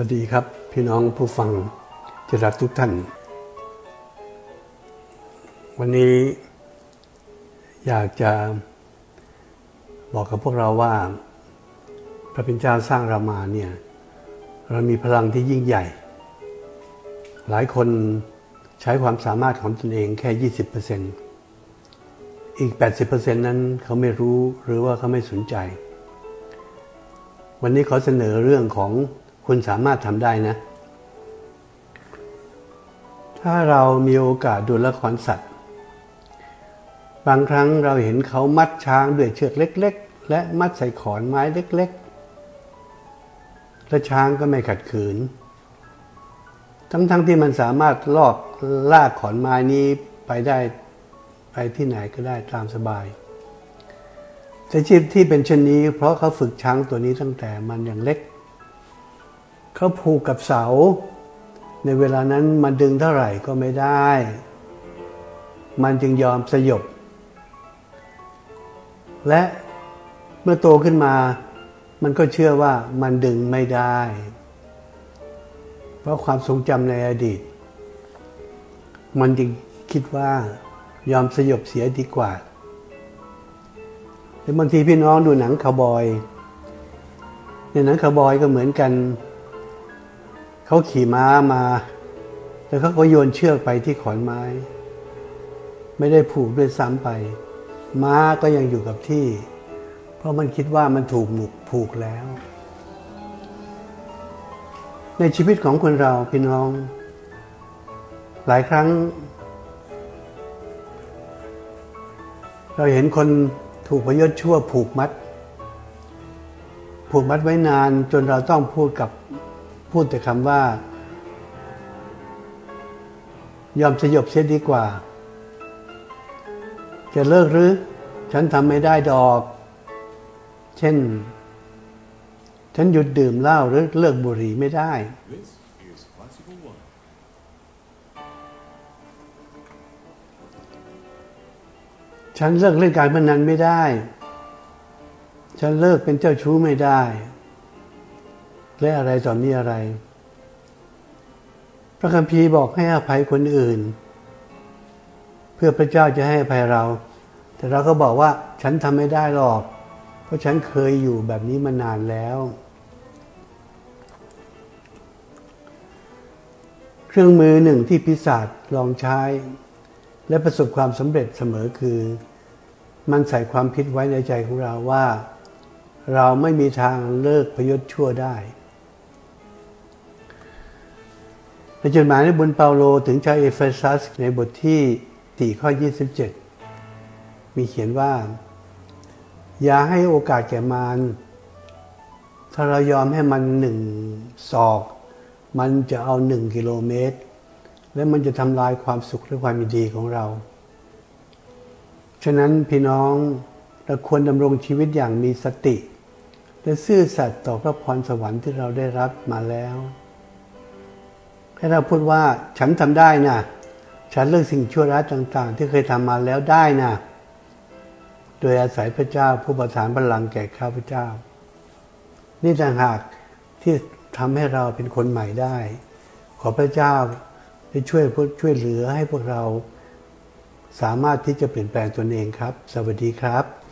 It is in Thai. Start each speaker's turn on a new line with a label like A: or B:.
A: วัสดีครับ พี่น้องผู้ฟังที่รักทุกท่าน วันนี้อยากจะบอกกับพวกเราว่า พระเป็นเจ้าสร้างเรามาเนี่ย เรามีพลังที่ยิ่งใหญ่ หลายคนใช้ความสามารถของตนเองแค่ 20%อีก 80%นั้นเขาไม่รู้หรือว่าเขาไม่สนใจ วันนี้ขอเสนอเรื่องของ คุณสามารถทำได้นะ ถ้าเรามีโอกาสดูละครสัตว์ บางครั้งเราเห็นเขามัดช้างด้วยเชือกเล็ก ๆ และมัดใส่ขอนไม้เล็ก ๆ และช้างก็ไม่ขัดขืน ทั้งๆทที่มันสามารถลอกลากขอนไม้นี้ไปได้ไปที่ไหนก็ได้ตามสบายแต่ชีพที่เป็นเช่นนี้เพราะเขาฝึกช้างตัวนี้ตั้งแต่มันยังเล็ก เขาผูกกับเสา ในเวลานั้นมันดึงเท่าไหร่ก็ไม่ได้ มันจึงยอมสยบ และเมื่อโตขึ้นมา มันก็เชื่อว่ามันดึงไม่ได้ เพราะความทรงจำในอดีต มันจึงคิดว่ายอมสยบเสียดีกว่าหรือบางทีพี่น้องดูหนังคาวบอย ในหนังคาวบอยก็เหมือนกัน เขาขี่ม้ามา แล้วเขาก็โยนเชือกไปที่ขอนไม้ ไม่ได้ผูกด้วยซ้ำไป ม้าก็ยังอยู่กับที่ เพราะมันคิดว่ามันถูกหมุกผูกแล้ว ในชีวิตของคนเราพี่น้อง หลายครั้ง เราเห็นคนถูกพยศชั่วผูกมัด ผูกมัดไว้นานจนเราต้องพูดกับ พูดแต่คำว่า ยอมสยบเสียดีกว่า จะเลิกหรือ ฉันทำไม่ได้ดอก เช่น ฉันหยุดดื่มเหล้าหรือเลิกบุหรี่ไม่ได้ ฉันเลิกเล่นการพนันไม่ได้ ฉันเลิกเป็นเจ้าชู้ไม่ได้ และอะไรต่อมีอะไร พระคัมภีร์บอกให้อภัยคนอื่น เพื่อพระเจ้าจะให้อภัยเรา แต่เราก็บอกว่าฉันทำไม่ได้หรอก เพราะฉันเคยอยู่แบบนี้มานานแล้ว เครื่องมือหนึ่งที่พิศาจลองใช้ และประสบความสำเร็จเสมอคือ มันใส่ความคิดไว้ในใจของเราว่าเราไม่มีทางเลิกพยศชั่วได้ ในจดหมายในบุญเปาโลถึงชาวเอเฟซัสในบทที่ 4 ข้อ 27 มีเขียนว่า อย่าให้โอกาสแก่มารถ้าเรายอมให้มันหนึ่งศอก มันจะเอาหนึ่งกิโลเมตร และมันจะทำลายความสุขและความดีของเรา ฉะนั้นพี่น้องเราควรดำรงชีวิตอย่างมีสติ และซื่อสัตย์ต่อพระพรสวรรค์ที่เราได้รับมาแล้ว ให้เราพูดว่าฉันทำได้นะฉันเลิกสิ่งชั่วร้ายต่าง ๆ ที่เคยทำมาแล้วได้นะโดยอาศัยพระเจ้าผู้ประทานพลังแก่ข้าพเจ้า นี่ต่างหากที่ทำให้เราเป็นคนใหม่ได้ ขอพระเจ้าได้ช่วยช่วยเหลือให้พวกเรา สามารถที่จะเปลี่ยนแปลงตนเองครับ สวัสดีครับ